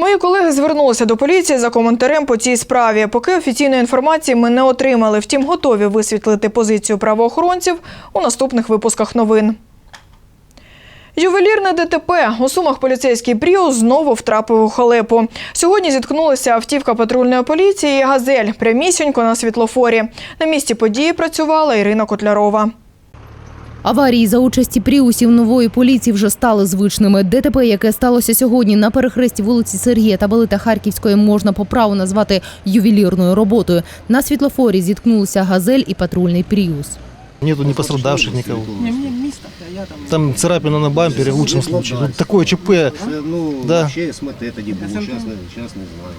Мої колеги звернулися до поліції за коментарем по цій справі. Поки офіційної інформації ми не отримали, втім готові висвітлити позицію правоохоронців у наступних випусках новин. Ювелірне ДТП. У Сумах поліцейський Пріус знову втрапив у халепу. Сьогодні зіткнулася автівка патрульної поліції і «Газель» прямісінько на світлофорі. На місці події працювала Ірина Котлярова. Аварії за участі пріусів нової поліції вже стали звичними. ДТП, яке сталося сьогодні на перехресті вулиці Сергія та Балита Харківської, можна по праву назвати ювелірною роботою. На світлофорі зіткнулися газель і патрульний пріус. Нету не пострадавших никого. Там царапина на бампере в лучшем случае. Вот такое ЧП. Це, ну, Да. ще смотри, это не було, сейчас, не- сейчас не знаю.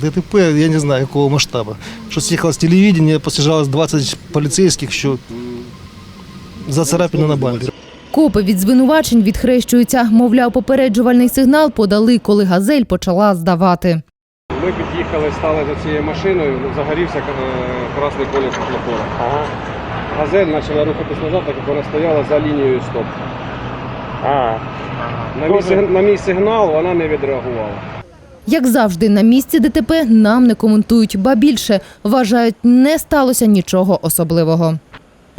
ДТП, я не знаю какого масштаба. Что съехало с телевидения, посажалось 20 полицейских, что за царапину на бампере. Копи від звинувачень відхрещуються. Мовляв, попереджувальний сигнал подали, коли газель почала здавати. Ми під'їхали, стали за цією машиною, загорівся е, красний колір світлофора. Ага. Газель почала рухатись назад, так як вона стояла за лінією стоп. На, мій, сиг- на мій сигнал вона не відреагувала. Як завжди, на місці ДТП нам не коментують, ба більше вважають, не сталося нічого особливого.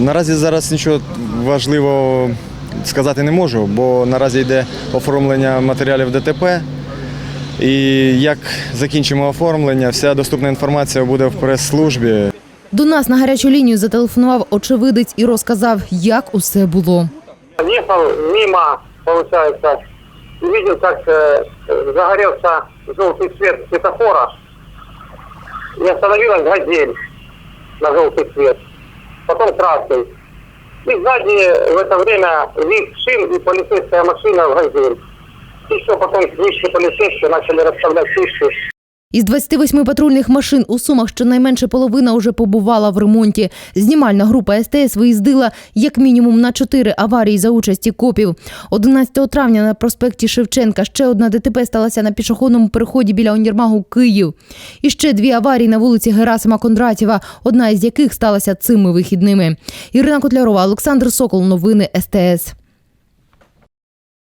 Наразі зараз нічого важливого сказати не можу, бо наразі йде оформлення матеріалів ДТП. І як закінчимо оформлення, вся доступна інформація буде в прес-службі. До нас на гарячу лінію зателефонував очевидець і розказав, як усе було. ехал мимо, получается, и видел, как э, загорелся желтый свет светофора. И остановилась газель на желтый свет. Потом красный. И сзади в это время вид шин и полицейская машина в газель. И все, потом вышли полицейские, начали расставлять фишки. Із 28 патрульних машин у Сумах щонайменше половина уже побувала в ремонті. Знімальна група СТС виїздила як мінімум на чотири аварії за участі копів. 11 травня на проспекті Шевченка ще одна ДТП сталася на пішохідному переході біля універмагу Київ. І ще дві аварії на вулиці Герасима Кондратєва, одна із яких сталася цими вихідними. Ірина Котлярова, Олександр Сокол. Новини СТС.